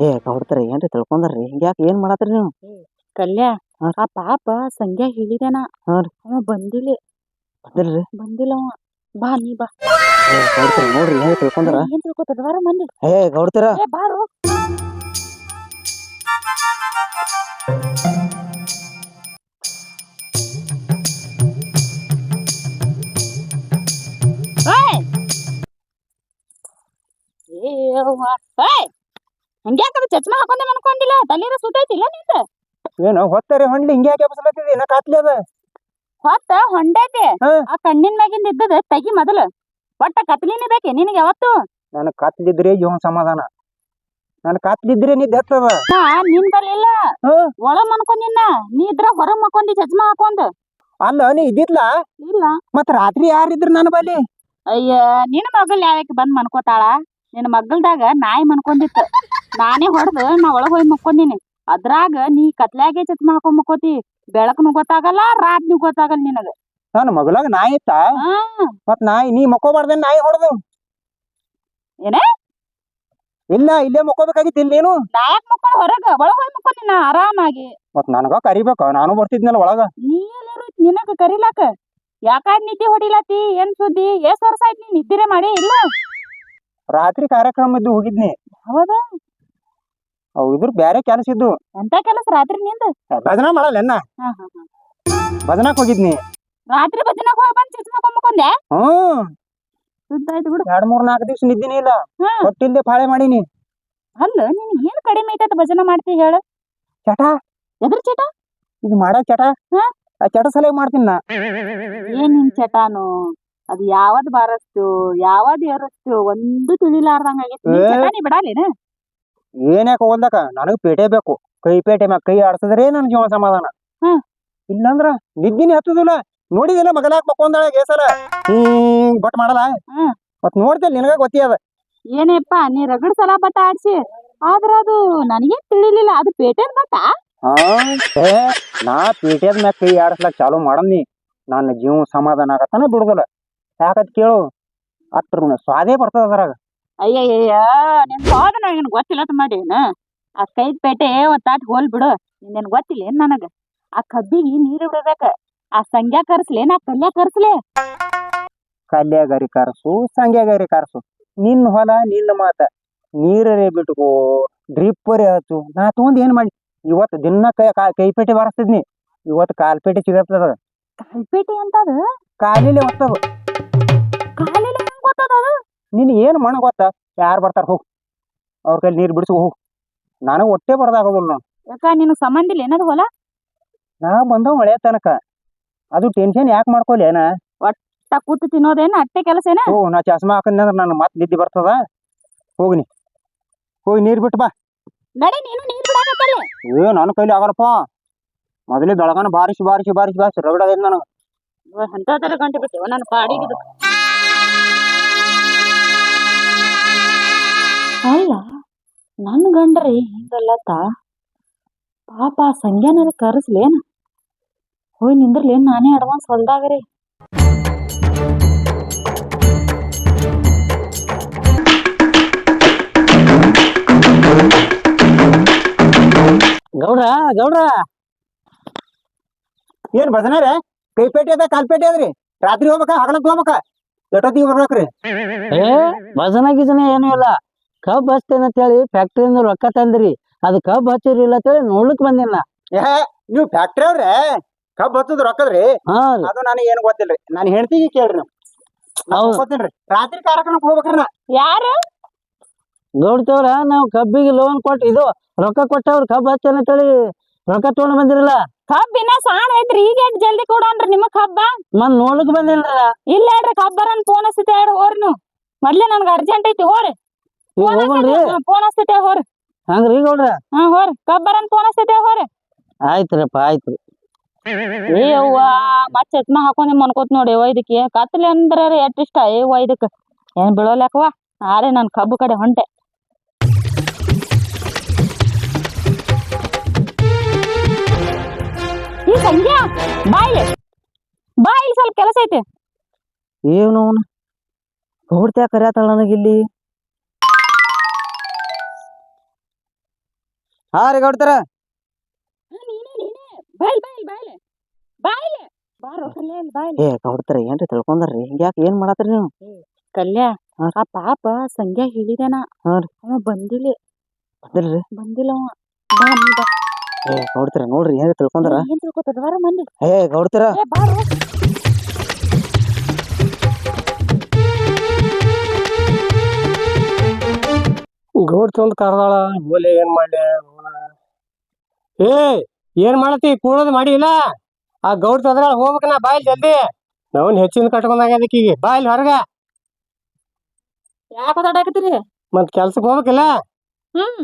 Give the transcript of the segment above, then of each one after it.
ಏ ಗೌಡ್ತಾರೆ ಏನ್ರಿ ತಿಳ್ಕೊಂಡ್ರಿ ಹಿಂಗ್ಯಾಕ್ ಏನ್ ಮಾಡತ್ರಿ ನೀವು? ಕಲ್ಯ. ಆ ಪಾಪ ಸಂಜೆ ಹೇಳಿದೇನ. ಅವ ಬಂದಿಲ್ಲ ಬಂದಿಲ್ರಿ? ಬಂದಿಲ್ಲ ಅವ. ಬಾ ನೀ ಬಾ. ಏ ಗೌಡ್ತಾರೆ ನೋಡ್ರಿ ಏನ್ ತಿಳ್ಕೊಂಡ್ರ? ಏನ್ ತಿಳ್ಕೊತದವಾರ ಮಂದಿ ಏ ಗೌಡ್ತಾರ? ಏ ಬಾರು. ಹಂಗ್ಯಾಕದ ಚಚ್ಮಾ ಹಾಕೊಂಡೆ ಅನ್ಕೊಂಡಿಲ್ಲ ತಲೀರ ಸುತ್ತೈತಿಲ್ಲ ನಿಂದ? ಏನು ಹೊತ್ತರಿ ಹೊಂಡ್ಲಿ ಹಿಂಗ್ಯಾಕೆ ಬಸಲತ್ತಿದಿ? ಏನ ಕಾತ್ಲಿ ಅದ. ಹೊತ್ತ ಹೊಂಡೈತಿ. ಹಾ. ಆ ಕಣ್ಣಿನ ಮ್ಯಾಗಿಂದ ಇದ್ದದ ತಗಿ ಮೊದಲ. ಒಟ್ಟ ಕತ್ಲಿನೇ ಬೇಕೆ ನಿನಗೆ ಯಾವತ್ತು? ನನ್ನ ಕಾತ್ಲಿದ್ರೆ ಇವನ್ ಸಮಾಧಾನ. ನನ್ನ ಕಾತ್ಲಿದ್ರೆ ನಿದ್ದೆ ಹತ್ತದ ನಾ ನಿನ್ ಬರ್ಲಿಲ್ಲ ಹಾ. ಒಳ ಮನ್ಕೊಂಡಿನ ನೀ ಇದ್ರ ಹೊರ ಮಕ್ಕೊಂಡಿ ಚಚ್ಮಾ ಹಾಕೊಂಡ್. ಅಲ್ಲ ನೀ ಇದ್ದಿದ್ಲ? ಇಲ್ಲ. ಮತ್ ರಾತ್ರಿ ಯಾರಿದ್ರು ನನ್ನ ಬಲಿ ಅಯ್ಯ ನಿನ್ನ ಮಗಲ್ ಯಾವ್ಯಾಕೆ ಬಂದ್ ಮನ್ಕೋತಾಳ? ನಿನ್ನ ಮಗಲ್ದಾಗ ನಾಯಿ ಮನ್ಕೊಂಡಿತ್ತು. ನಾನೇ ಹೊಡೆದು ನಾ ಒಳಗ್ ಹೋಗಿ ಮಕ್ಕೊಂಡಿನಿ. ಅದ್ರಾಗ ನೀ ಕತ್ಲಾಗೆ ಚಿತ್ ಹಾಕೊಂಡ್ ಮಕ್ಕೋತಿ? ಬೆಳಕನು ಗೊತ್ತಾಗಲ್ಲ ರಾತ್ರಿ ಗೊತ್ತಾಗಲ್ಲ ನಿನಗ. ನನ್ನ ಮಗಳಾಗ ನಾಯಿ ಇತ್ತ? ಮತ್ ನಾಯಿ ನೀ ಮಕ್ಕೋಬಾರ್ದ ನಾಯಿ ಹೊಡೆದು. ಏನೇ? ಇಲ್ಲ ಇಲ್ಲೇ ಮಕ್ಕೋಬೇಕಾಗಿತ್ತು ಇಲ್ಲಿ ನೀನು? ನಾಯಕ್ ಮಕ್ಕಳು ಹೊರಗ? ಒಳಗ್ ಹೋಗಿ ಮುಕ್ಕೊಂದಿನ ಆರಾಮಾಗಿ. ಮತ್ ನನಗ ಕರಿಬೇಕ ನಾನು ಬರ್ತಿದ್ನಲ್ಲ ಒಳಗ. ನೀ ಎಲ್ಲರೂ ನಿನಗ ಕರಿಲಾಕ? ಯಾಕಾದ್ ನಿದ್ದೆ ಹೊಡಿಲತಿ ಏನ್ ಸುದ್ದಿ? ಎಷ್ಟ್ ವರ್ಷ ಆಯ್ತು ನೀ ನಿದ್ದಿರೇ ಮಾಡಿ ಇಲ್ಲ? ರಾತ್ರಿ ಕಾರ್ಯಕ್ರಮ ಇದ್ದು ಹೋಗಿದ್ನಿ. ಹೌದಾ? ಅವು ಇದ್ರ ಬ್ಯಾರೆ ಕೆಲಸ ಇದ್ದು ಎಂತ ಕೆಲಸ? ರಾತ್ರಿ ನಿಂದ? ಭಜನಾ ಮಾಡಲ್ಲ ಎನ್ನ ಹಾ ಹಾ ಹಾ. ಭಜನಾಕ್ ಹೋಗಿದ್ನಿ. ರಾತ್ರಿ ಭಜನಕ್ ಹೋಗಿ ಬಂದ್ ಹಾಕೊಂಡ್ ಮಕ್ಕೊಂಡೆ ಹ್ಮ್ ಸುದ್ದ ಆಯ್ತು ಬಿಡು. ಎರಡ್ ಮೂರ್ ನಾಲ್ಕು ದಿವ್ಸ ನಿದ್ದಿನಿ ಇಲ್ಲ. ಹಾ. ಹೊಟ್ಟಿಲ್ದೆ ಪಾಳೆ ಮಾಡೀನಿ. ಅಲ್ಲ ನಿನ್ ಏನ್ ಕಡಿಮೆ ಐತ ಭಜನಾ ಮಾಡ್ತಿ ಹೇಳ. ಚಟ? ಎದ್ರ ಚಟ? ಇದು ಮಾಡ ಚಟ? ಹಾ? ಆ ಚಟ ಸಲಹೆ ಮಾಡ್ತೀನಿ ನಾ. ಏನ್ ನಿನ್ ಚಟಾನು? ಅದು ಯಾವದ್ ಬಾರಸ್ತು? ಯಾವದ್ ಎರಸ್ತು ಒಂದು ತಿಳಿಲಾರ್ದಂಗ ಆಗೈತಿ. ನಿನ್ ಏ. ಚಟ ನೀ ಬಿಡಾಲೇನ? ಏನ್ಯಾಕ ಹೋಲ್ದಕ ನನಗ್ ಪೇಟೆ ಬೇಕು. ಕೈ ಪೇಟೆ ಮ್ಯಾಗ ಕೈ ಆಡ್ಸಿದ್ರೆ ನನ್ ಜೀವನ ಸಮಾಧಾನ. ಹ್ಮ್. ಇಲ್ಲಂದ್ರ ನಿದ್ದಿನೇ ಹತ್ತುದಿಲ್ಲ. ನೋಡಿದಿಲ್ಲ ಮಗಲಾಕ್ ಮಕ್ಕೊಂದಾಳ ಗೇಸಲ. ಹ್ಮ್ ಬಟ್ ಮಾಡಲ್ಲ. ಹ್ಮ್. ಮತ್ ನೋಡ್ತಿಲ್ಲ ನಿನಗ ಗೊತ್ತಿ ಅದ. ಏನೇಪ್ಪ ನೀ ರಗಡ್ ಸಲ ಬಟ್ಟ ಆಡ್ಸಿ. ಆದ್ರ ಅದು ನನಗೇನ್ ತಿಳಿಲಿಲ್ಲ. ಅದು ಪೇಟೆನ್ ಬಟ್ಟ ಹಾ ಏ ನಾ ಪೇಟೆದ ಮ್ಯಾಗ ಕೈ ಆಡಸ್ಲಾಕ್ ಚಾಲು ಮಾಡಮ್ನಿ ನನ್ನ ಜೀವ ಸಮಾಧಾನ ಆಗತ್ತಾನ ಬಿಡುದಿಲ್ಲ ಯಾಕತ್ ಕೇಳು. ಅಟ್ರ ಸ್ವಾದೇ ಬರ್ತದ ಅದ್ರಾಗ. ಅಯ್ಯಯ್ಯ ನಿನ್ ಹೋದ ನನಗೇನ್ ಗೊತ್ತಿಲ್ಲ ಅಂತ ಮಾಡೇನ ಆ ಕೈದ್ ಪೇಟೆ ಒಂದ್ ತಾಟ್ ಹೋಲ್ ಬಿಡು ನಿನ್ ಗೊತ್ತಿಲ್ಲ ಏನ್ ನನಗ? ಆ ಕಬ್ಬಿಗೆ ನೀರು ಬಿಡ್ಬೇಕ ಆ ಸಂಗ್ಯಾ ಕರ್ಸ್ಲೇನ ನಾ ಕಲ್ಯ ಕರ್ಸ್ಲೆ? ಕಲ್ಯಾಗರಿ ಕರ್ಸು ಸಂಗ್ಯಾಗರಿ ಕರ್ಸು. ನಿನ್ನ ಹೊಲ ನಿನ್ನ ಮಾತ ನೀರರೇ ಬಿಟ್ಕೋ ಡ್ರಿಪ್ಪರೇ ಹಚ್ಚು. ನಾ ತಗೊಂಡ್ ಏನ್ ಮಾಡಿ? ಇವತ್ತು ದಿನ ಕೈ ಕೈಪೇಟೆ ಬಾರಿಸ್ತಿದ್ನಿ. ಇವತ್ತು ಕಾಲ್ಪೇಟೆ ಸಿಗತ್ತದ ಕಾಲ್ಪೇಟೆ ಅಂತದ ಕಾಲಿಲೆ ಹೊತ್ತದ ಕಾಲಿಲೆ ಹೆಂಗ್ ಗೊತ್ತದ ಅದು? ನಿನ್ ಏನು ಮಣ ಗೊತ್ತಾ? ಯಾರು ಬರ್ತಾರ ಹೋಗ್. ಅವ್ರ ಕೈಲಿ ನೀರು ಬಿಡಿಸಿ ಹೋಗ್. ನನಗೆ ಹೊಟ್ಟೆ ಬಡ್ದಾಗೋದಿಲ್ಲ ನಾನು ಯಾಕ ನಿನಗ್ ಸಂಬಂಧ ಇಲ್ಲ? ಏನದು ಹೊಲ? ನಾ ಬಂದವ ಮಳೆ ತನಕ. ಅದು ಟೆನ್ಷನ್ ಯಾಕೆ ಮಾಡ್ಕೊಲಿ ಏನ? ಒಟ್ಟ ಕೂತು ತಿನ್ನೋದೇನ? ಅಟ್ಟೆ ಕೆಲಸ ಏನ ಓ ನಾ ಚಸ್ಮಾ ಹಾಕಂದ್ರೆ ನನ್ನ ಮತ್ತೆ ನಿದ್ದೆ ಬರ್ತದ. ಹೋಗ್ನಿ. ಹೋಗಿ ನೀರು ಬಿಟ್ಟು ಬಾ. ನಡಿ ನೀನು ನೀರ್ ಬಿಡಾಕತ್ತಲ್ಲ ಏ ನನ್ನ ಕೈಲಿ ಆಗಲ್ಲಪ್ಪ. ಮೊದಲೇ ಬೆಳಗಾನ ಬಾರಿಸಿ ಬಾರಿಸಿ ಬಾರಿಸಿ ಬಾರಿಸಿ ರಗಡ ನನಗೆ? ಅಂತ ತರ ಗಂಟೆ ಬಿಟ್ಟು ನನ್ನ ಪಾಡಿಗೆ ಅಲ್ಲ ನನ್ನ ಗಂಡ್ರಿ ಹಿಂಗಲ್ಲತ್ತ. ಪಾಪ ಸಂಗ್ಯಾನರ ಕರೆಸ್ಲೇನ? ಹೋಯ್ ನಿಂದ್ರಲೇನು ನಾನೇ ಅಡ್ವಾನ್ಸ್ ಹೊಲ್ದಾಗರಿ. ಗೌಡ್ರ ಗೌಡ್ರ. ಏನ್ ಭಜನಾರ ಕೈಪೇಟೆ ಅದ ಕಾಲ್ಪೇಟೆ ಅದ್ರಿ? ರಾತ್ರಿ ಹೋಗ್ಬೇಕಾ ಹಗಲಕ್ ಹೋಗ್ಬೇಕಾ? ಎಷ್ಟೊತ್ತಿಗೆ ಬರ್ಬೇಕ್ರಿ? ಏ ಭಜನ ಗಿಜನ ಏನೂ ಇಲ್ಲ. ಕಬ್ಬ್ ಹಚ್ತೇನೆ ಅಂತೇಳಿ ಫ್ಯಾಕ್ಟ್ರಿಯಿಂದ ರೊಕ್ಕ ತಂದ್ರಿ. ಅದು ಕಬ್ಬ್ ಹಚ್ಚಿರಿಲ್ಲ ಅಂತೇಳಿ ನೋಡ್ಲಿಕ್ ಬಂದಿನ ಏ ನೀವು ಫ್ಯಾಕ್ಟ್ರಿ ಅವ್ರೆ? ಕಬ್ಬ್ ಹತ್ತದ ರೊಕ್ಕದ್ರಿ? ಹಾ ರೀ. ಅದು ನನಗೆ ಏನು ಗೊತ್ತಿಲ್ರಿ. ನಾನು ಹೇಳ್ತೀನಿ ಕೇಳ್ರಿ ನಾವು. ಹೌದು. ರಾತ್ರಿ ಕಾರ್ಯಕ್ರಮಕ್ಕೆ ಹೋಗ್ಬೇಕ್ರಿ ನಾ. ಯಾರು? ಗೌಡ್ತೇವ್ರ ನಾವು ಕಬ್ಬಿಗೆ ಲೋನ್ ಕೊಟ್ಟು ಇದು ರೊಕ್ಕ ಕೊಟ್ಟವ್ರ ಕಬ್ಬ್ ಅಂತ ಅಂತೇಳಿ ರೊಕ್ಕ ತಗೊಂಡ್ ಬಂದಿರಲ್ಲ. ಕಬ್ಬಿನ ಸಾಣ ಐತ್ರಿ. ಈಗ ಎಷ್ಟ್ ಜಲ್ದಿ ಕೊಡೋನ್ರಿ ನಿಮಗ್ ಹಬ್ಬ ಮನ್ ನೋಡ್ಲಿಕ್ ಬಂದಿಲ್ಲ. ಇಲ್ಲ ಹೇಳ್ರಿ ಕಬ್ಬರನ್ ಫೋನ್ ಹಚ್ಚಿತೆ ಹೇಳ್ರಿ ಹೋರಿ ನೀವು. ಮೊದ್ಲೇ ನನ್ಗ ಅರ್ಜೆಂಟ್ ಐತಿ ಹೋರಿ. ಫೋನ್ ಹಚ್ಚಿತೆ ಹೋರಿ. ಹಂಗ್ರಿ ಗೌಡ್ರ. ಹಾ ಹೋರಿ. ಕಬ್ಬರನ್ ಫೋನ್ ಹಚ್ಚಿತೆ ಹೋರಿ. ಆಯ್ತ್ರಪ್ಪ ಆಯ್ತ್ರಿ. ಏ ಅವ್ವ ಮತ್ ಚಸ್ಮಾ ಹಾಕೊಂಡ್ ಮನ್ಕೋತ್ ನೋಡಿ ಅವ್ವ ಇದಕ್ಕೆ ಕತ್ಲಿ ಅಂದ್ರೆ ಎಷ್ಟ್ ಇಷ್ಟ ಏ ಅವ್ವ ಇದಕ್ ಏನ್ ಬಿಡೋಲ್ಯಾಕವ್ವ ಆರೆ ನಾನು ಕಬ್ಬು ಕಡೆ ಹೊಂಟೆ. ಈ ಸಂಧ್ಯಾ ಬಾಯಿ. ಬಾ ಇಲ್ಲಿ ಸ್ವಲ್ಪ ಕೆಲಸ ಐತೆ. ಏನು ಅವನು? ಗೌಡ್ತ್ಯಾ ಕರ್ಯಾತಾಳ ನನಗಿಲ್ಲಿ ಹಾ ರೀ ಗೌಡ್ತಾರ. ಏ ಗೌಡ್ತಾರ ಏನ್ರಿ ತಿಳ್ಕೊಂಡ್ರಿ ಹಿಂಗ್ಯಾಕ್ ಏನ್ ಮಾಡತ್ರಿ ನೀವು? ಕಲ್ಯ. ಆ ಪಾಪ ಸಂಜೆ ಹೇಳಿದೇನ. ಅವ ಬಂದಿಲ್ಲ. ಬಂದಿಲ್ರಿ? ಬಂದಿಲ್ಲ ಅವ. ಬಾ ನೀ ಬಾ. ಏ ಗೌಡ್ತಾರ ನೋಡ್ರಿ ಏನ್ ತಿಳ್ಕೊಂಡ್ರ ಏನ್ ತಿಳ್ಕೊತದ? ಮಂದಿ ಏ ಗೌಡ್ತಾರ. ಏ ಬಾರೋ ಗೌಡ್ ತಂದ್ ಕರ್ದಾಳ ಬೋಲೆ ಏನ್ ಮಾಡ್ಲಿ? ಏ ಏನ್ ಮಾಡತಿ ಕೂಡೋದ್ ಮಾಡಿಲ್ಲ? ಆ ಗೌಡ್ ತಂದ್ರ ಹೋಗ್ಬೇಕ ನಾ ಬಾಯ್ ಜಲ್ದಿ. ನಾವನ್ ಹೆಚ್ಚಿನ ಕಟ್ಕೊಂಡಾಗ ಅದಕ್ಕೀಗ ಬಾಯ್ ಹೊರಗ. ಯಾಕ ಓದಾಡಕತ್ತೀರಿ ಮತ್ ಕೆಲ್ಸಕ್ ಹೋಗ್ಬೇಕಿಲ್ಲ? ಹ್ಮ್.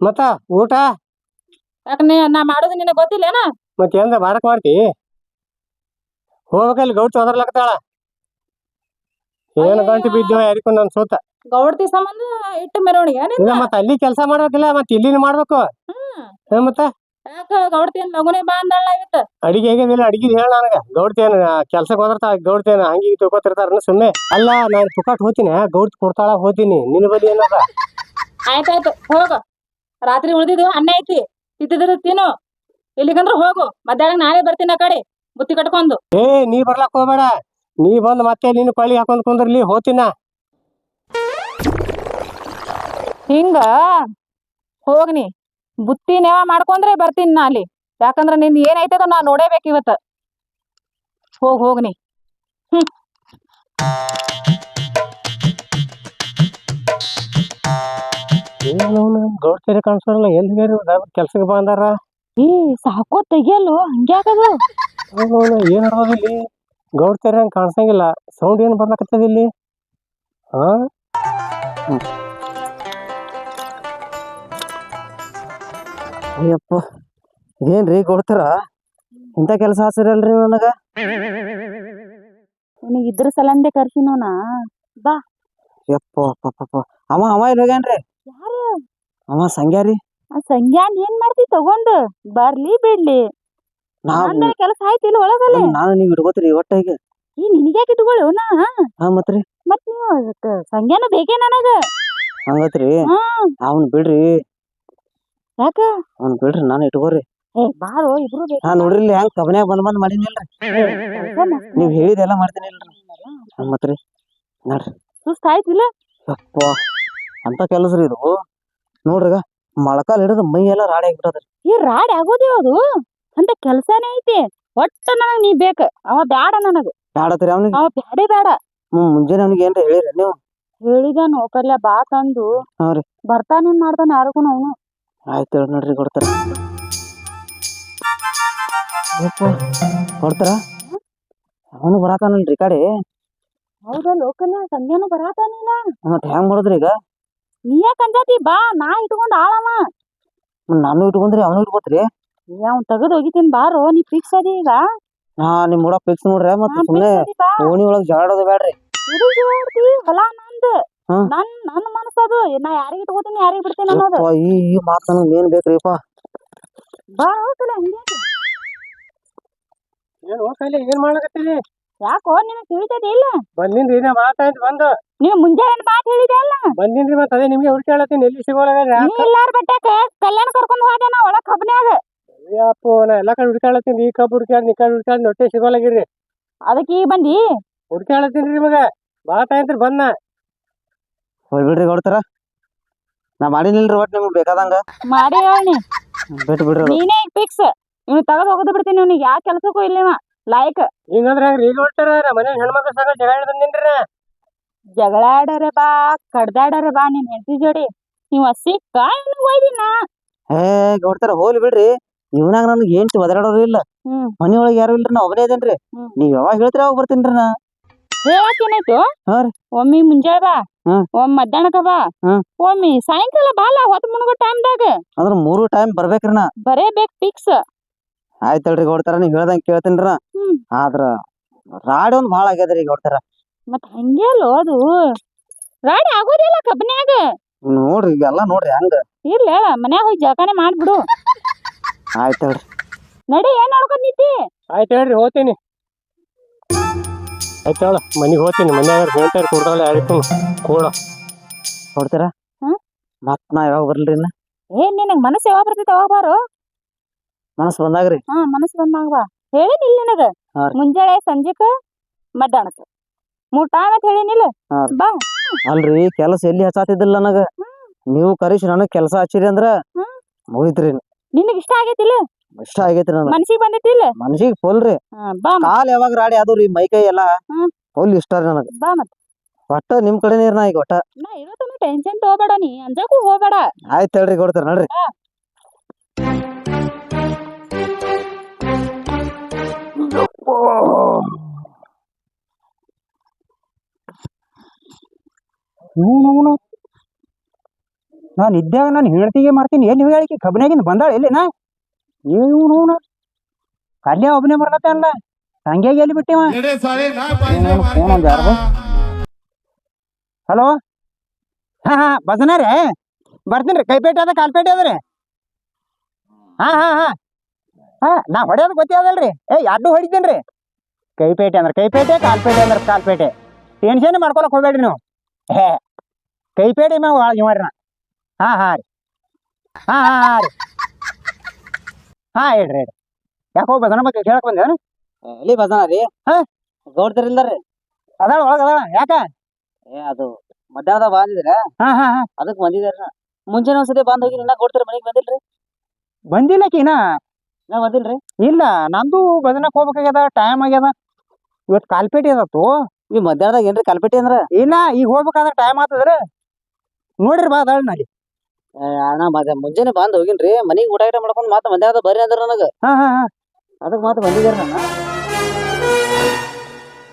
ಮತ್ತ ಊಟ? ನೀ ಮಾಡೋದು ನಿನಗೆ ಗೊತ್ತಿಲ್ಲೇನ? ಮತ್ ಏನ್ರ ಬಾಡಕ್ ಮಾಡ್ತಿ? ಹೋಗ್ಬೇಕಲ್ಲಿ ಗೌಡ್ ಚೊದರ್ಲಕ್ತಾಳ ಏನ್ ಗಂಟು ಬಿದ್ದು ಯಾರಿಗೂ ನನ್ ಸೋತ? ಗೌಡ್ತಿ ಸಂಬಂಧ ಇಟ್ಟು ಮೆರವಣಿಗೆ? ಇಲ್ಲ ಮತ್ತ ಅಲ್ಲಿ ಕೆಲಸ ಮಾಡ್ಬೇಕಿಲ್ಲ ಮತ್ತ ಇಲ್ಲಿ ಮಾಡ್ಬೇಕು. ಹ್ಮ್. ಮತ್ತ? ಯಾಕ ಗೌಡ್ತಿ ಏನ್ ಲಗುನೇ ಬಾ ಅಂದಳ ಇವತ್ತ? ಅಡಿಗೆ ಹೇಗಿದಿಲ್ಲ ಅಡಿಗೆ ಹೇಳ ನನಗ. ಗೌಡ್ತೇನ ಕೆಲ್ಸಕ್ಕೆ ಹೋದ್ರ ಗೌಡ್ತೇನ ಹಂಗಿ ತಿಳ್ಕೊತಿರ್ತಾರ ಸುಮ್ಮನೆ ಅಲ್ಲ ನಾನ್ ಪುಕಾಟ್ ಹೋತೀನಿ ಗೌಡ್ ಕೊಡ್ತಾಳ ಹೋತೀನಿ ನಿನ್ ಬದಿ ಏನದ ಆಯ್ತಾಯ್ತು ಹೋಗ. ರಾತ್ರಿ ಉಳಿದಿದ್ದು ಅನ್ನ ಐತಿ. ತಿತ್ತಿದ್ರ ತಿನ್ನು. ಇಲ್ಲಿಗಂದ್ರ ಹೋಗು. ಮಧ್ಯಾಹ್ನ ನಾಳೆ ಬರ್ತೀನಿ ಆ ಕಡೆ. ಬುತ್ತಿ ಕಟ್ಕೊಂಡು. ಏ ನೀ ಬರ್ಲಾಕ್ ಹೋಗ್ಬೇಡ. ನೀ ಬಂದ್ ಮತ್ತೆ ನಿನ್ನ ಕೊಳ್ಳಿ ಹಾಕೊಂಡ್ ಕುಂದ್ರಲಿ ಹೋತಿನ. ಹಿಂಗ? ಹೋಗ್ನಿ. ಬುತ್ತಿ ನೇವ ಮಾಡ್ಕೊಂಡ್ರೆ ಬರ್ತೀನಿ ನಾ ಅಲ್ಲಿ. ಯಾಕಂದ್ರ ನಿಂದ ಏನೈತದ ನಾ ನೋಡೇಬೇಕು ಇವತ್ತ. ಹೋಗ್ ಹೋಗ್ನಿ. ಗೌಡ್ತೇರಿ ಕಾಣಿಸೋಲ್ಲ ಎಲ್ಲಿ ಕೆಲ್ಸಕ್ಕೆ ಬಂದಾರ? ಏ ಸಾಕೋ ತೆಗಿಯಲ್ಲು ಹಂಗ್ಯಾಕದು ಏನ್ ಇಲ್ಲಿ? ಗೌಡ್ತೇರಿ ಹಂಗೆ ಕಾಣಿಸಂಗಿಲ್ಲ. ಸೌಂಡ್ ಏನ್ ಬರ್ಲಾಕತ್ತದ ಇಲ್ಲಿ? ಹಾಂ? ಅಯ್ಯಪ್ಪ. ಏನ್ರಿ ಕೊಡ್ತಾರ ಇಂಥ ಕೆಲಸ ಹಚ್ಚಿರಲ್ರಿ ನನಗ? ನಿನಗೆ ಇದ್ರ ಸಲಂದೆ ಬಾ. ಯಪ್ಪ ಪಪ್ಪ ಅವ ಅವ ಇಲ್ಲಿ ಹೋಗ್ಯಾನ್ರಿ? ಅವ ಸಂಗ್ಯಾರಿ ಆ ಸಂಗ್ಯಾನ್ ಏನ್ ಮಾಡ್ತಿ? ತಗೊಂಡು. ಬರ್ಲಿ ಬಿಡ್ಲಿ. ನಾ ಕೆಲಸ ಕೆಲಸ ಆಯ್ತಿಲ್ಲ ಒಳಗಲ್ಲ. ನಾನು ನೀವ್ ಇಟ್ಕೋತೀರಿ ಒಟ್ಟಾಗಿ ಈ ನಿನಗ್ಯಾಕೆ ಇಟ್ಕೊಳ್ಳಿ ನಾ? ಹಾ ಮತ್ರಿ? ಮತ್ ನೀವು ಸಂಜ್ಞಾನ ಬೇಕೇ ನನಗ? ಹಂಗತ್ರಿ? ಹಾ. ಅವ್ನ್ ಬಿಡ್ರಿ. ಯಾಕ? ಅವ್ನ್ ಬಿಡ್ರಿ ನಾನು ಇಟ್ಕೋರಿ. ಬಾರೋ ಇಬ್ರು ನಾ ನೋಡ್ರಿ ಇಲ್ಲಿ ಹೆಂಗ್ ಕಬನ್ಯಾಗ ಬಂದ್ ಬಂದ್ ಮಾಡಿನಿಲ್ರಿ ನೀವ್ ಹೇಳಿದೆಲ್ಲ ಮಾಡ್ತೀನಿ ಇಲ್ರಿ ಹಾ ಮತ್ರಿ. ನೋಡ್ರಿ. ಸುಸ್ತ ಆಯ್ತಿಲ್ಲ ಯಪ್ಪ ಅಂತ ಕೆಲಸ ರೀ ಇದು. ನೋಡ್ರಿಗ ಮೊಳಕಾಲ್ ಹಿಡಿದು ಮೈ ಎಲ್ಲ ರಾಡಿ ಆಗ್ಬಿಟ್ಟದ್ರಿ. ಈ ರಾಡಿ ಆಗೋದೇ ಅದು? ಅಂತ ಕೆಲ್ಸಾನೇ ಐತಿ. ಒಟ್ಟ ನನಗ್ ನೀ ಬೇಕ. ಅವ ಬ್ಯಾಡ ನನಗ. ಬ್ಯಾಡತ್ರಿ ಅವ್ನಿಗೆ. ಅವ ಬ್ಯಾಡೇ ಬೇಡ ಹ್ಮ್ ಮುಂಜಾನೆ ಅವ್ನಿಗೆ ಏನ್ರಿ ಹೇಳಿರಿ ನೀವು. ಹೇಳಿದ ನೌಕರ್ಯ ಬಾ ತಂದು. ಹಾ ರೀ. ಬರ್ತಾನೇನ್ ಮಾಡ್ತಾನ ಯಾರಿಗೂ ಅವನು. ಆಯ್ತು ಹೇಳಿ ನೋಡ್ರಿ ಕೊಡ್ತಾರ. ಯಪ್ಪ ಕೊಡ್ತಾರ? ಅವನು ಬರಾತಾನಲ್ರಿ ಈ ಕಡೆ. ಹೌದಾ ಲೋಕಲ್ಯ ಸಂಜೆನು ಬರಾತಾನಿಲ್ಲ ಮತ್ ಹೆಂಗ್ ಮಾಡುದ್ರಿ ಈಗ? ನೀ ಯಾಕ್ ಅಂಜಾತಿ? ಬಾ ನಾ ಇಟ್ಕೊಂಡ್ ಆಳವ. ಮತ್ತ್ ನಾನು ಇಟ್ಕೊಂಡ್ರಿ ಅವನು ಇಟ್ಕೋತ್ರಿ. ಏ ಅವ್ನ್ ತೆಗದ್ ಹೋಗಿತೀನಿ ಬಾರೋ ನೀ ಫಿಕ್ಸ್ ಅದಿ ಈಗ. ಹಾ ನಿಮ್ ಕೂಡ ಫಿಕ್ಸ್ ನೋಡ್ರಿ ಮತ್ತೆ ಸುಮ್ನೆ fix ಅದಿ ಬಾ. ಓಣಿ ಒಳಗ್ ಜಾಡೋದು ಬ್ಯಾಡ್ರಿ. ಇದು ಜೋಡ್ತಿ ಹೊಲ ನಂದು. ನನ್ ನನ್ ಮನಸ್ಸದು. ನಾ ಯಾರಿಗ್ ಇಟ್ಕೋತೀನಿ ಯಾರಿಗ್ ಬಿಡ್ತೀನಿ ಅನ್ನೋದು. ಯಪ್ಪ ಈ ಈ ಮಾತ್ ನನಗ್ ಏನ್ ಬೇಕ್ರಿಪ್ಪ. ಬಾ ಹೋಗ್ತಲೆ ಹಂಗೆ ಏನ್ ಏನ್ ಮಾಡ್ಲಕತ್ತೀರಿ ಯಾಕೋ ನಿನಗ್ ತಿಳಿತದೆ ಇಲ್ಲ? ಬಂದಿನ್ರಿ ನಾ ಮಾತಾಯ್ತು ಬಂದು. ನೀವ್ ಮುಂಜಾನೆ ಮಾತು ಹೇಳಿದೆ ಅಲ್ಲ ಬಂದಿನ್ರಿ ಮತ್ತೆ ಅದೇ ನಿಮ್ಗೆ ಹುಡ್ಕಾಳತ್ತೀನಿ ಎಲ್ಲಿ ಸಿಗೋಲ್ಲ ನೀ ಇಲ್ಲಾರ ಬಟ್ಟಾಕ ಕಲ್ಯಾಣ ಕರ್ಕೊಂಡು ಹೋದ ನಾ ಒಳಗ್ ಕಬ್ನ್ಯಾಗ ಅಪ್ಪು ನಾ ಎಲ್ಲ ಕಡೆ ಹುಡ್ಕಾಳತ್ತೀನಿ ಈ ಕಬ್ಬು ಹುಡ್ಕ್ಯಾಡ್ ಕಡೆ ಹುಡ್ಕ್ಯಾಡ್ ನೊಟ್ಟೆ ಸಿಗೋಲಾಗಿರಿ ಅದಕ್ಕೆ ಈಗ ಬಂದಿ? ಹುಡ್ಕಾಳತ್ತೀನಿ ನಿಮಗ. ಬಾತಾಯ್ತ್ರಿ ಬಂದ ಹೋಯ್ ಬಿಡ್ರಿ ಕೊಡ್ತಾರ ನಾ ಮಾಡಿನಿಲ್ರಿ ಒಟ್ಟು ನಿಮ್ಗೆ ಬೇಕಾದಂಗ. ಮಾಡಿ ಹೇಳಿ ಬಿಟ್ಟು ಬಿಡ್ರಿ ಅದು. ನೀನೇ ಫಿಕ್ಸ್ ಇವ್ನು ತಗದ್ ಹೋಗದ್ ಬಿಡ್ತೀನಿ ಇವ್ನಿಗೆ. ಯಾವ ಕೆಲಸಕ್ಕೂ ಇಲ್ಲಿವ ಲಾಯಕ್ ಹಿಂಗಂದ್ರೆ ಹೆಂಗ್ರಿ? ಈಗ ಹೊಂಟಾರ ನಮ್ಮ ಮನೆ ಹೆಣ್ಮಕ್ಳು ಸಾಕ ಜಗಳ ಹಿಡ್ದ್ ಬಂದಿನ್ರಿ ಜಗಳಾಡರೆ ಬಾ ಕಡ್ದಾಡರೆ ಬಾ ನಿನ್ ಹೆಂಡತಿ ಜೋಡಿ. ನೀವ್ ಸಿಕ್ಕ ಒಯ್ದಿನ? ಏ ಕೊಡ್ತಾರ ಹೋಗ್ಲಿ ಬಿಡ್ರಿ. ಇವನಾಗ ನನ್ಗೆ ಏನ್ ಒದರಾಡೋರು ಇಲ್ಲ. ಹ್ಮ್. ಮನಿ ಯಾರು ಇಲ್ರಿ? ನಾ ಒಬ್ಬನೇ ಇದೇನ್ರಿ. ಹ್ಮ್. ನೀವ್ ಯಾವಾಗ ಹೇಳ್ತೀರಿ ಅವಾಗ ಬರ್ತೀನ್ರಿ ನಾ. ಹೇಳಕ್ಕೇನಾಯ್ತು ಹಾ ರೀ. ಒಮ್ಮಿ ಮುಂಜಾನೆ ಬಾ. ಹ್ಮ್. ಒಮ್ಮೆ ಮಧ್ಯಾಹ್ನಕ್ಕ ಬಾ. ಹಾ. ಒಮ್ಮಿ ಸಾಯಂಕಾಲ ಬಾಲ ಹೊತ್ತು ಮುಣಗೋ ಟೈಮ್ದಾಗ. ಅಂದ್ರ ಮೂರು ಟೈಮ್ ಬರ್ಬೇಕ್ರಿ ನಾ. ಬರೇ ಬೇಕ್ ಫಿಕ್ಸ್ ಆಯ್ತಲ್ರಿ ಹೊಡ್ತಾರ ನೀವ್ ಹೇಳ್ದಂಗ್ ಕೇಳ್ತೀನ್ರಿ ನಾ. ಹ್ಮ್. ಆದ್ರ ರಾಡಿ ಒಂದ್ ಭಾಳ ಆಗ್ಯದ್ರಿ ಹೊಡ್ತಾರ ಮತ್ ಹಂಗೆ ಅಲ್ಲೋ ಅದು? ರಾಡಿ ಆಗೋದಿಲ್ಲ ಕಬ್ಬನ್ಯಾಗ ನೋಡ್ರಿ ಇವೆಲ್ಲ ನೋಡ್ರಿ ಹಂಗ. ಇಲ್ಲ ಮನ್ಯಾಗ ಹೋಗಿ ಜಳಕಾನೆ ಮಾಡ್ಬಿಡು. ಆಯ್ತಲ್ರಿ ನಡಿ ಏನ್ ನೋಡ್ಕೊಂಡ್ ನಿಂತಿ? ಆಯ್ತ್ ಹೇಳ್ರಿ ಹೋಗ್ತೀನಿ ಆಯ್ತು ಹೇಳ ಮನಿಗ್ ಹೋಗ್ತೀನಿ ಮನ್ಯಾಗ ಹೇಳ್ತಾರೆ ಕುಡ್ದಾಳ ಯಾರಿಗೂ ಕೂಡ. ಕೊಡ್ತೀರಾ? ಹ್ಮ್. ಮತ್ ನಾ ಯಾವಾಗ ಬರ್ಲಿ ಇನ್ನ? ಏ ನಿನಗ್ ಮನಸ್ಸು ಯಾವಾಗ ಬರ್ತೈತೆ ಅವಾಗ ಬಾರು? ಮನಸ್ಸು ಬಂದಾಗ್ರಿ. ಹಾ ಮನಸ್ಸು ಬಂದಾಗ ಬಾ. ಹೇಳಿನಿಲ್ಲ ನಿನಗ. ಹಾ ರೀ. ಮುಂಜಾನೆ ಸಂಜೆಕ ಮಧ್ಯಾಹ್ನಕ್ಕ. ಮೂರ್ ಟೈಮ್ ಅಂತ ಹೇಳಿನಿಲ್ಲ ಹಾ ರೀ. ಬಾ. ಅಲ್ರಿ ಕೆಲಸ ಎಲ್ಲಿ ಹಚ್ಚಾತಿದ್ದಿಲ್ಲ ನನಗ? ನೀವು ಕರೀಶ್ ನನಗ್ ಕೆಲಸ ಹಚ್ಚಿರಿ ಅಂದ್ರ ಹ್ಮ್. ಮುಗಿತ್ರಿ ನಿನಗ್ ಇಷ್ಟ ಆಗೈತಿಲ್ಲ? ಇಷ್ಟ ಆಗೈತಿ ಮನ್ಸಿಗೆ ಮನ್ಸಿಗೆ ಬಂದೈತಿಲ್ಲ ಮನ್ಸಿಗೆ ಫುಲ್ ರೀ. ಬಾ ಕಾಲ್ ಯಾವಾಗ ರಾಡಿ ಅದು ರೀ ಮೈ ಕೈ ಎಲ್ಲ ಹ್ಮ್. ಫುಲ್ ಇಷ್ಟ ರೀ ನನಗೆ. ಬಾ ಮತ್ತೆ. ಒಟ್ಟ ನಿಮ್ ಕಡೆ ನೀರ್ ನಾ ಈಗ ಒಟ್ಟ. ನಾ ಇರೋತನ ಟೆನ್ಷನ್ ತಗೋಬೇಡ ನೀ ಅಂಜಕ್ಕೂ ಹೋಗ್ಬೇಡ. ಆಯ್ತು ಹೇಳ್ರಿ ಕೊಡ್ತಾರ ನೋಡ್ರಿ. ನಾನು ಇದ್ದಾಗ ನಾನು ಹೇಳ್ತೀಗೆ ಮಾಡ್ತೀನಿ. ಎಲ್ಲಿ ಹೇಳಿಕೆ ಕಬ್ನಾಗಿಂದ ಬಂದಾಳೆ ಇಲ್ಲಿ ನಾ? ಏನು ಕಲ್ಯ ಒಬ್ಬನೇ ಬರ್ಲತ್ತೆ ಅಲ್ಲ. ಹಂಗಾಗಿ ಎಲ್ಲಿ ಬಿಟ್ಟಿವ? ಹಲೋ? ಹಾಂ ಹಾಂ ಬಸನ ರೀ. ಬರ್ತೀನಿ ರೀ. ಕೈಪೇಟೆ ಅದ ಕಾಲ್ಪೇಟೆ ಅದ ಹಾ ಹಾ ಹಾ ಹಾಂ. ಹಾಂ ನಾ ಹೊಡೆಯೋದು ಗೊತ್ತೇ ಅದಲ್ರಿ ಏ ಎರಡು ಹೊಡಿತೀನಿ ರೀ. ಕೈಪೇಟೆ ಅಂದ್ರೆ ಕೈಪೇಟೆ ಕಾಲ್ಪೇಟೆ ಅಂದ್ರೆ ಕಾಲ್ಪೇಟೆ. ಟೆನ್ಷನ್ ಮಾಡ್ಕೊಳಕ್ ಹೋಗ್ಬೇಡ್ರಿ ನೀವು. ಹೇ ಕೈಪೇಟೆ ಮ್ಯಾಗ ಒಳಗೆ ಮಾಡ್ರಿ ನಾ ಹಾ ಹಾ ರೀ. ಹಾ ಹಾ ಹಾ ರೀ. ಹಾ ಹೇಳ್ರಿ ಹೇಳ್ರಿ. ಯಾಕೋ ಬಸನ ಬಗ್ಗೆ ಕೇಳಕ್ ಬಂದೇನು ಎಲ್ಲಿ ಬಸನ ರೀ? ಹಾ? ಗೌಡ್ತಿರಿಲ್ಲ ರೀ. ಅದಾಳ ಒಳಗ ಅದಾಳ ಯಾಕ? ಏ ಅದು ಮಧ್ಯಾಹ್ನ ಬಂದಿದ್ರ ಹಾ ಹಾ ಹಾ. ಅದಕ್ಕೆ ಬಂದಿದಾರ ಮುಂಜಾನೆ ಒಂದ್ಸತಿ ಬಂದ್ ಹೋಗಿ ನಿನ್ನ ಕೊಡ್ತೀರಿ ಮನೆಗ್ ಬಂದಿಲ್ರಿ ಬಂದಿಲ್ಲಕಿನ ನಾ ಬಂದಿಲ್ರಿ ಇಲ್ಲ ನಂದು ಬದನಕ್ ಹೋಗ್ಬೇಕಾಗ್ಯದ ಟೈಮ್ ಆಗ್ಯದ. ಇವತ್ತು ಕಾಲ್ಪೇಟಿ ಅದತ್ತು ಈ ಮಧ್ಯಾಹ್ನದಾಗ ಏನ್ರಿ ಕಲ್ಪೆಟ್ಟಿ ಅಂದ್ರ? ಇಲ್ಲ ಈಗ ಹೋಗ್ಬೇಕಾದ್ರೆ ಟೈಮ್ ಆತದ್ರ. ನೋಡ್ರಿ ಬಾ ಅದಾಳ ಏ, ನಾ ಮತ್ತೆ ಮುಂಜಾನೆ ಬಂದ್ ಹೋಗಿನ್ರಿ. ಮನಿಗ್ ಊಟ ಗಿಟ ಮಾಡ್ಕೊಂಡ್ ಮಂದಿ ಅದ ಬರ್ರಿ ಅಂದ್ರ ನನಗ. ಹಾ ಹಾ ಹಾ. ಅದಕ್ ಮಾತ ಬಂದಿದಾರ ನಾನು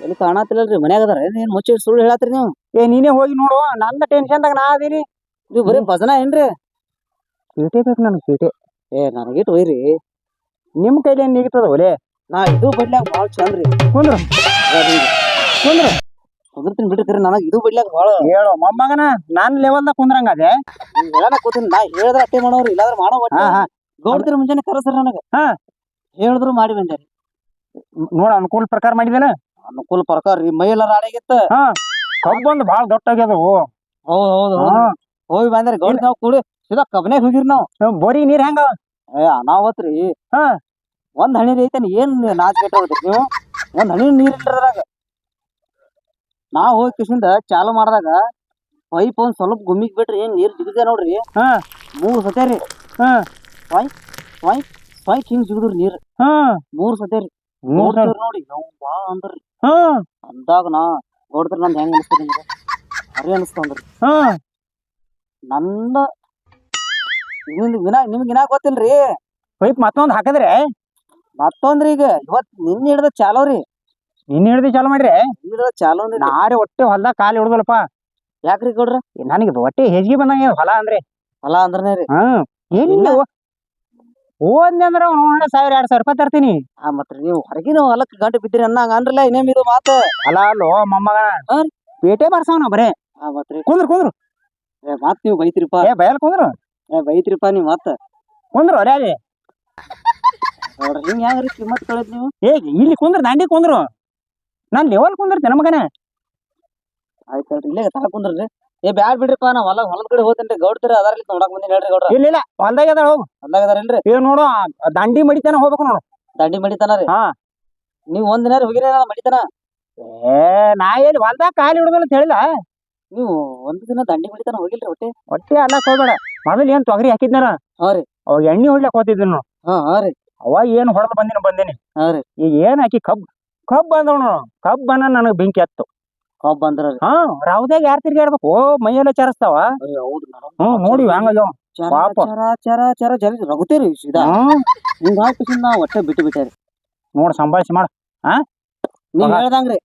ಎಲ್ಲಿ ಕಾಣತಿಲ್ಲಲ್ರಿ ಮನ್ಯಾಗ ಅದಾರ? ಏನ್ ಮುಚ್ಚಿ ಸುಳ್ಳು ಹೇಳತ್ರಿ ನೀವು? ಏ ನೀನೇ ಹೋಗಿ ನೋಡು. ನನ್ನ ಟೆನ್ಷನ್ದಾಗ ನಾ ಅದೀನಿ. ನೀವು ಬರೀ ಭಜನ ಏನ್ರಿ? ಪೇಟೆ ಬೇಕು ನನಗೆ ಸೀಟೆ ಏ ನನಗಿಟ್ಟು ಒಯ್ರಿ. ನಿಮ್ಮ ಕೈಲಿ ಏನು ನಿಗತದ ಒಲೆ? ನಾ ಇದು ಬಡ್ಲ್ಯಾಗ ಭಾಳ ಚಂದ್ರಿ. ರೀ ಕುಂದ್ರು. ಕುದುರ್ತೀನಿ ಬಿಡ್ರಿ ನನಗೆ ಇದು ಬಿಡ್ಲಾಕ ಭಾಳ ಹೇಳು ಮೊಮ್ಮಗನ ನಾನ್ ಲೆವೆಲ್ದಾಗ ಕುಂದ್ರಂಗ ಅದೇ? ಹೇಳನ ಕೂತೀನಿ ನಾ ಹೇಳಿದ್ರೆ ಅಟ್ಟೆ ಮಾಡೋರಿ ಇಲ್ಲಾಂದ್ರ ಮಾಡೋ ಹಾ ಹಾ. ಗೌಡ್ತಿರ ಮುಂಜಾನೆ ಕರಸ್ರಿ ನನಗ. ಹಾ. ಹೇಳಿದ್ರು ಮಾಡಿ ಬಂದೇರಿ ನೋಡ ಅನುಕೂಲ ಪ್ರಕಾರ ಮಾಡಿದೇನ ಅನುಕೂಲ ಪ್ರಕಾರ ರೀ ಮೈ ಎಲ್ಲ ರಾಡಾಗಿತ್ತ ಹಾ. ಕಬ್ಬು ಒಂದು ಭಾಳ ದೊಡ್ಡ ಆಗ್ಯದವು ಹೌದ್ ಹೌದ್ ಹೋಗಿ ಬಂದ್ರಿ ಗೌಡ್ ನಾವು ಕೂಡಿ ಸೀದಾ ಕಬ್ನ್ಯಾಗ ಹೋಗಿರಿ ನಾವು. ಬೋರಿ ನೀರ್ ಹೆಂಗ? ಏ ಅನಾವತ್ ರೀ. ಹಾ. ಒಂದ್ ಹನಿ ಐತೇನ್ ಏನ್ ನಾಚಿಕೆಟ್ಟ ಹೋದ್ರಿ ನೀವು? ಒಂದ್ ಹನಿ ನೀರ್ ಇಲ್ರಿ ಅದ್ರಾಗ ನಾ ಹೋಗಿ ಕಿಶಿಂದ ಚಾಲು ಮಾಡಿದಾಗ ಪೈಪ್ ಒಂದ್ ಸ್ವಲ್ಪ ಗುಮ್ಮಿಗ್ ಬಿಟ್ರಿ ಏನ್ ನೀರ್ ಜಿಗಿದೆ ನೋಡ್ರಿ. ಹಾ. ಮೂರ್ ಸತೇರಿ ಹಾ. ಸ್ವೈಕ್ ಹಿಂಗ್ ಜಿಗದ್ರಿ ನೀರ್. ಹಾ. ಮೂರ್ ಸತೇರಿ ಮೂರ್ ಸಲ. ನೋಡಿ ಯವ್ವಾ ಅಂದ್ರಿ. ಹಾ. ಅಂದಾಗ ನಾ ನೋಡಿದ್ರ ನಂದ್ ಹೆಂಗ್ ಅನಿಸ್ತದ ನಿಮ್ಗೆ? ಹರಿ ಅನಿಸ್ತಂದ್ರಿ. ಹಾ. ನಂದ ನಿಮ್ಗೆ ವಿನಾ ನಿಮ್ಗೆ ಇನ್ನ ಗೊತ್ತಿಲ್ರಿ. ಪೈಪ್ ಮತ್ತೊಂದ್ ಹಾಕಿದ್ರೆ? ಮತ್ತೊಂದ್ರಿ ಈಗ ಇವತ್ ನಿನ್ನೆ ಹಿಡ್ದ ಚಾಲೋ ರೀ. ನಿನ್ನ ಹಿಡ್ದು ಚಾಲು ಮಾಡ್ರಿ. ಚಾಲೋ ನಾರಿ ನಾರೇ ಒಟ್ಟೆ ಹೊಲ್ದಾಗ ಕಾಲು ಹಿಡ್ದಲ್ಪ ಯಾಕ್ರಿ ಗೌಡ್ರ? ನನಗೆ ಹೊಟ್ಟೆ ಹೆಜ್ಗಿ ಬಂದಂಗ ಹೊಲ ಅಂದ್ರೆ. ಹೊಲ ಅಂದ್ರನೇ ರೀ. ಹ್ಮ್. ಏನಿಲ್ಲ ಹೋದ್ನಿ ಅಂದ್ರ ಒಂದ್ ಸಾವಿರ ಎರಡ್ ಸಾವಿರ ರೂಪಾಯಿ ತರ್ತೀನಿ. ಆ ಮತ್ರಿ ನೀವು ಹೊರಗಿನ ಹೊಲಕ್ಕೆ ಗಂಟೆ ಬಿದ್ದಿರಿ ಅನ್ನಂಗ ಅನ್ರಲ್ಲ ಇನ್ನೇಮ್ ಇದು ಮಾತು? ಅಲ್ಲ ಅಲ್ಲೋ ಮೊಮ್ಮಗನ. ಹಾ ಪೇಟೆ ಬರ್ಸವನ ಬರೇ. ಆ ಮತ್ರಿ ಕುಂದ್ರು ಕುಂದ್ರು. ಏ ಮತ್ ನೀವು ಬೈತಿರಿಪ್ಪ. ಏ ಬಯಲ್ ಕುಂದ್ರು. ಏ ಬೈತಿರಿಪ್ಪ ನೀವ್ ಮತ್ತ. ಕುಂದ್ರು ಅರೇ ನೋಡ್ರಿ ಹಿಂಗ್ ಹೆಂಗ್ರಿ ಕಿಮ್ಮತ್ ಕಳದ್ ನೀವು? ಏ ಇಲ್ಲಿ ಕುಂದ್ರು ದಾಂಡಿ ಕುಂದ್ರು. ನಾನ್ ಲೆವೆಲ್ ಕುಂದಿರ್ತೇನೆ ಮಗನ. ಆಯ್ತು ಹೇಳ್ರಿ ಇಲ್ಲೇ ತಳ ಕುಂದ್ರಿ ಏ ಬ್ಯಾಡ್ ಬಿಡ್ರಿಪ್ಪ ನಾ ಹೊಲ ಹೊಲದ ಕಡೆ ಹೋತೇನ್ರಿ ಗೌಡ್ತಿರ ಅದಾರಲ್ಲಿ ನೋಡಕ್ ಬಂದಿನಿ ಹೇಳ್ರಿ ಗೌಡ್ರ. ಇಲ್ಲ ಇಲ್ಲ ಹೊಲ್ದಾಗ ಅದ ಹೋಗು. ಹೊಲ್ದಾಗ ಅದಾರಿಲ್ರಿ ಏ ನೋಡು ಆ ದಾಂಡಿ ಮಡಿತಾನ ಹೋಗ್ಬೇಕು ನೋಡು. ದಂಡಿ ಮಡಿತನ ರೀ? ಹಾ. ನೀವ್ ಒಂದ್ ದಿನ ಹೋಗಿರ ಮಡಿತನ? ಏ ನಾ ಎಲ್ಲಿ ಹೊಲ್ದಾಗ ಕಾಲಿ ಹಿಡ್ದಲ್ಲ ಅಂತ ಹೇಳಿಲ್ಲ. ನೀವು ಒಂದ್ ದಿನ ದಂಡಿ ಮಡಿತನ ಹೋಗಿಲ್ರಿ ಒಟ್ಟೆ ಹೊಟ್ಟೆ ಅಲ್ಲ ಹೋಗ್ಬೇಡ ಮೊದಲು ಏನ್ ತೊಗರಿ ಹಾಕಿದ್ನಾರ ಹಾ ರೀ. ಅವಾಗ ಎಣ್ಣೆ ಹೊಡ್ಲಕ್ ಹೋತಿದ್ನು ಹಾ ಹಾ ರೀ. ಅವಾಗ ಏನ್ ಹೊಡೆದ್ ಬಂದಿನ ಬಂದೇನಿ. ಹಾ ರೀ. ಈಗ ಏನ್ ಹಾಕಿ ಕಬ್ ಅಂದ್ರ ಕಬ್ಬ ಅನ್ನ ಬನ್ನ ನನಗ್ ಬೆಂಕಿ ಹತ್ತು. ಹೋಗ್ ಬಂದ್ರ ಹಾ ರಾವ್ದಾಗ ಯಾರ್ ತಿರ್ಗಾಡ್ಬೇಕು ಮೈಯೆಲ್ಲ ಚರಸ್ತಾವ? ಹೌದು ಹ್ಮ್ ನೋಡಿ ಹಂಗ ಪಾಪ. ಚರ ಚರ ಚರ ಜರಿ ರಗುತ್ತೀರಿ ಸೀದಾ. ಹ್ಮ್ ಹಿಂಗ್ ಹಾಕಿಸಿಂದ ನಾ ಒಟ್ಟೆ ಬಿಟ್ಟು ಬಿಟ್ಟೇರಿ. ನೋಡ್ ಸಂಭಾಳಿಸಿ ಮಾಡ. ನೀವ್ ಹಾ. ಹೇಳ್ದಂಗ್ರಿ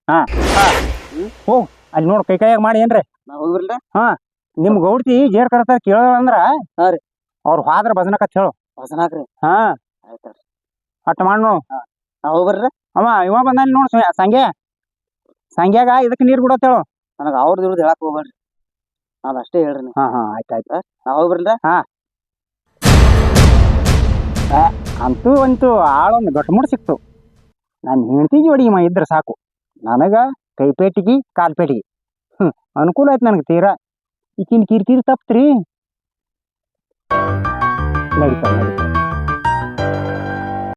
ಅಲ್ಲಿ ನೋಡ್ ಕೈ ಕೈಯಾಗ ಮಾಡಿ ಏನ್ರಿ? ನಾ ನಿಮ್ ಗೌಡ್ತಿ ಜೇರ್ ಕಡತಾರ ಕೇಳೋ ಅಂದ್ರ ಹಾ ರೀ. ಅವ್ರ ಹಾದ್ರ ಭಜನಕತ್ ಹೇಳು. ಹೊಸನಾಕ್ರಿ ಹಾ. ಆಯ್ತ ಅಟ್ಟ ಮಾಡ್ ನೋಡು. ನಾ ಅವ ಇವ ಬಂದಾನ ನೋಡ್ ಸಂಗೆ. ಸಂಗ್ಯಾ ಸಂಗ್ಯಾಗ ಇದಕ್ಕೆ ನೀರ್ ಬಿಡತ್ತೇಳು ನನಗೆ ನನಗ ಅವ್ರದ್ದು ಇವ್ರದ್ದು ಹೇಳಕ್ ಹೋಗ್ಬೇಡ್ರಿ. ನಾವ್ ಅಷ್ಟೇ ಹೇಳ್ರಿ ನೀವು ಹಾ ಹಾ ಆಯ್ತಾಯ್ತು ನಾ ಹೋಗ್ಬರ್ಲ ಅಂತೂ ಅಂತೂ ಆಳೊಂದು ಗಟ್ಮುಟ್ ಸಿಕ್ತು. ನಾನು ಹೇಳ್ತೀನಿ ಹೊಡಿ ಇವ ಇದ್ರೆ ಸಾಕು. ನನಗೆ ಕೈಪೇಟಿಗೆ ಕಾಲ್ಪೇಟಿಗೆ ಹ್ಞೂ ಅನುಕೂಲ ಆಯ್ತು ನನಗೆ ತೀರಾ. ಈಕಿನ ಕಿರಿಕಿರಿ ತಪ್ತ್ರಿ. ನಡೀತಾ ನಡೀತಾವ